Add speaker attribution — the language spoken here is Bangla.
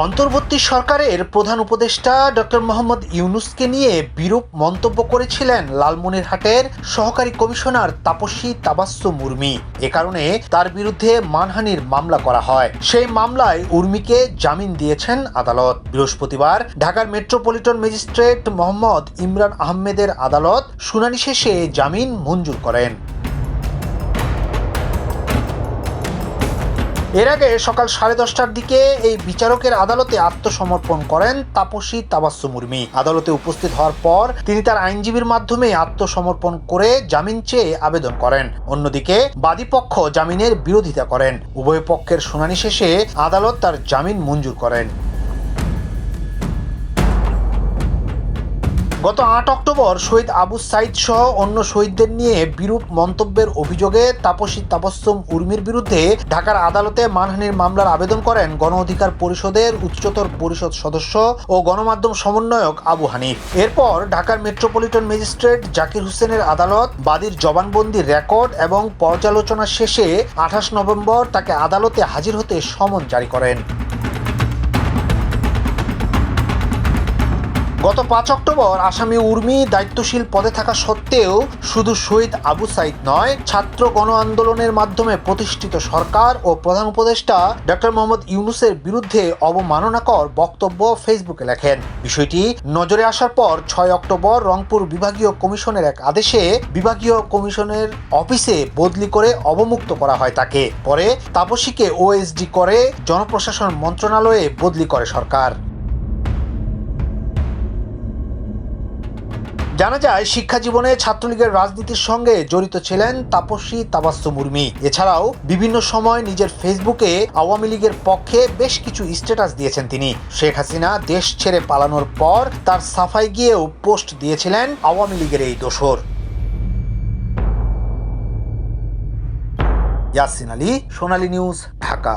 Speaker 1: অন্তর্বর্তী সরকারের প্রধান উপদেষ্টা ডক্টর মোহাম্মদ ইউনুসকে নিয়ে বিরূপ মন্তব্য করেছিলেন লালমনিরহাটের সহকারী কমিশনার তাপসী তাবাস্সু মুরমি। এ কারণে তার বিরুদ্ধে মানহানির মামলা করা হয়। সেই মামলায় উর্মিকে জামিন দিয়েছেন আদালত। বৃহস্পতিবার ঢাকার মেট্রোপলিটন ম্যাজিস্ট্রেট মোহাম্মদ ইমরান আহমেদের আদালত শুনানি শেষে জামিন মঞ্জুর করেন। এর আগে সকাল সাড়ে দশটার দিকে এই বিচারকের আদালতে আত্মসমর্পণ করেন তাপসী তাবাস্সু মুর্মি। আদালতে উপস্থিত হওয়ার পর তিনি তার আইনজীবীর মাধ্যমে আত্মসমর্পণ করে জামিন চেয়ে আবেদন করেন। অন্যদিকে বাদীপক্ষ জামিনের বিরোধিতা করেন। উভয় পক্ষের শুনানি শেষে আদালত তার জামিন মঞ্জুর করেন। গত আট অক্টোবর শহীদ আবু সাইদ সহ অন্য শহীদদের নিয়ে বিরূপ মন্তব্যের অভিযোগে তাপসী তাপস্যম উর্মির বিরুদ্ধে ঢাকার আদালতে মানহানির মামলার আবেদন করেন গণ অধিকার পরিষদের উচ্চতর পরিষদ সদস্য ও গণমাধ্যম সমন্বয়ক আবু হানিফ। এরপর ঢাকার মেট্রোপলিটন ম্যাজিস্ট্রেট জাকির হোসেনের আদালত বাদীর জবানবন্দির রেকর্ড এবং পর্যালোচনা শেষে আঠাশ নভেম্বর তাকে আদালতে হাজির হতে সমন জারি করেন। গত পাঁচ অক্টোবর আসামি উর্মি দায়িত্বশীল পদে থাকা সত্ত্বেও শুধু শহীদ আবু সাইদ নয়, ছাত্র গণ আন্দোলনের মাধ্যমে প্রতিষ্ঠিত সরকার ও প্রধান উপদেষ্টা ডক্টর মোহাম্মদ ইউনুসের বিরুদ্ধে অবমাননাকর বক্তব্য ফেসবুকে লেখেন। বিষয়টি নজরে আসার পর ছয় অক্টোবর রংপুর বিভাগীয় কমিশনের এক আদেশে বিভাগীয় কমিশনের অফিসে বদলি করে অবমুক্ত করা হয় তাকে। পরে তাপসীকে ওএসডি করে জনপ্রশাসন মন্ত্রণালয়ে বদলি করে সরকার। জানা যায়, শিক্ষা জীবনে ছাত্রলীগের রাজনীতির সঙ্গে জড়িত ছিলেন তাপসী তাবাস্তু মুরমি। এছাড়াও বিভিন্ন সময় নিজের ফেসবুকে আওয়ামী লীগের পক্ষে বেশ কিছু স্ট্যাটাস দিয়েছেন তিনি। শেখ হাসিনা দেশ ছেড়ে পালানোর পর তার সাফাই গিয়েও পোস্ট দিয়েছিলেন আওয়ামী লীগের এই দোসর ইয়াসিন আলী, সোনালী নিউজ, ঢাকা।